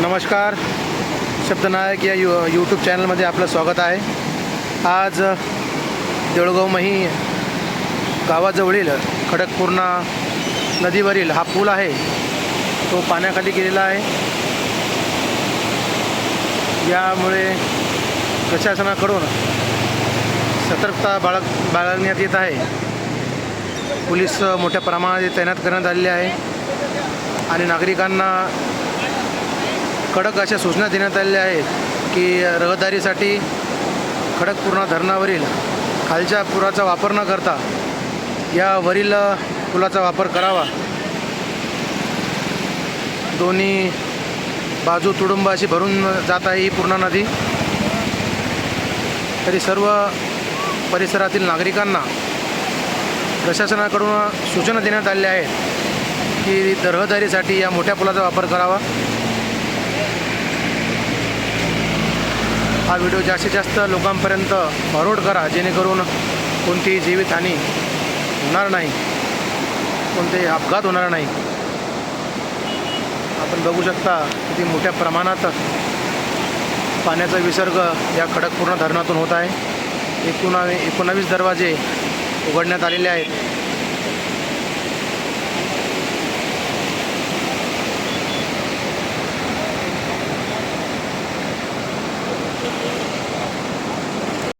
नमस्कार. शब्दनायक या you YouTube चॅनलमध्ये आपलं स्वागत आहे. आज देऊळगावमही गावाजवळील खडकपूर्णा नदीवरील हा पूल आहे. तो पाण्याखाली गेलेला आहे. यामुळे प्रशासनाकडून सतर्कता बाळग बाळगण्यात येत आहे. पोलीस मोठ्या प्रमाणात तैनात करण्यात आलेले आहे. आणि नागरिकांना कडक अशा सूचना देण्यात आलेल्या आहेत की रहदारीसाठी खडकपूर्णा धरणावरील खालच्या पुराचा वापर न करता या वरील पुलाचा वापर करावा. दोन्ही बाजू तुडुंब अशी भरून जात आहे ही पूर्णा नदी. तरी सर्व परिसरातील नागरिकांना प्रशासनाकडून सूचना देण्यात आलेल्या आहेत की रहदारीसाठी या मोठ्या पुलाचा वापर करावा. हा व्हिडिओ जास्तीत जास्त लोकांपर्यंत फॉरवर्ड करा जेणेकरून कोणतीही जीवितहानी होणार नाही. कोणतेही अपघात होणार नाही. आपण बघू शकता किती मोठ्या प्रमाणात पाण्याचा विसर्ग या खडकपूर्ण धरणातून होत आहे. एकूण एकोणावीस दरवाजे उघडण्यात आलेले आहेत.